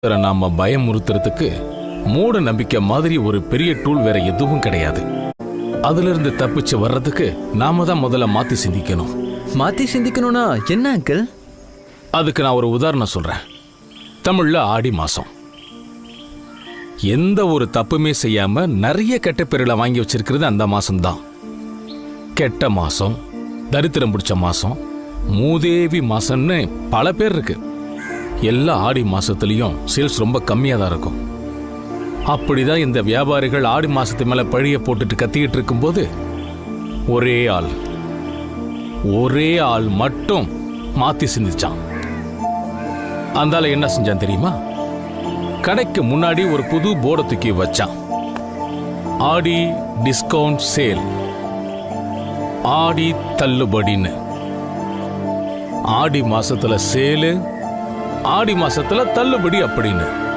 ஒருத்தரை நாம பயமுறுத்துறதுக்கு மூட நம்பிக்கை மாதிரி ஒரு பெரிய டூல் வேற எதுவும் கிடையாது. அதுல இருந்து தப்பிச்சு வர்றதுக்கு நாம தான் முதல்ல மாத்தி சிந்திக்கணும். மாத்தி சிந்திக்கணும்னா என்ன அங்கிள் அதுக்கு நான் ஒரு உதாரணம் சொல்றேன். தமிழ்ல ஆடி மாசம். எந்த ஒரு தப்புமே செய்யாம நிறைய கெட்ட பேர்களை வாங்கி வச்சிருக்கிறது அந்த மாசம்தான். கெட்ட மாசம் தரித்திரம் பிடிச்ச மாசம் மூதேவி மாசம்னு பல பேர் இருக்கு. எல்லா ஆடி மாசத்துலயும் சேல்ஸ் ரொம்ப கம்மியா தான் இருக்கும். அப்படிதான் இந்த வியாபாரிகள் ஆடி மாசத்து மேல பழிய போட்டுட்டு கத்திக்கிட்டு இருக்கும்போது ஒரே ஆள் ஒரே ஆள் மட்டும் மாத்தி சிந்திச்சான். அந்தால என்ன செஞ்சான் தெரியுமா? கடைக்கு முன்னாடி ஒரு புது போர்டை தூக்கி வச்சான். ஆடி டிஸ்கவுண்ட் சேல் ஆடி தள்ளுபடின்னு. ஆடி மாசத்துல சேலு ஆடி மாசத்துல தள்ளுபடி அப்படின்னு.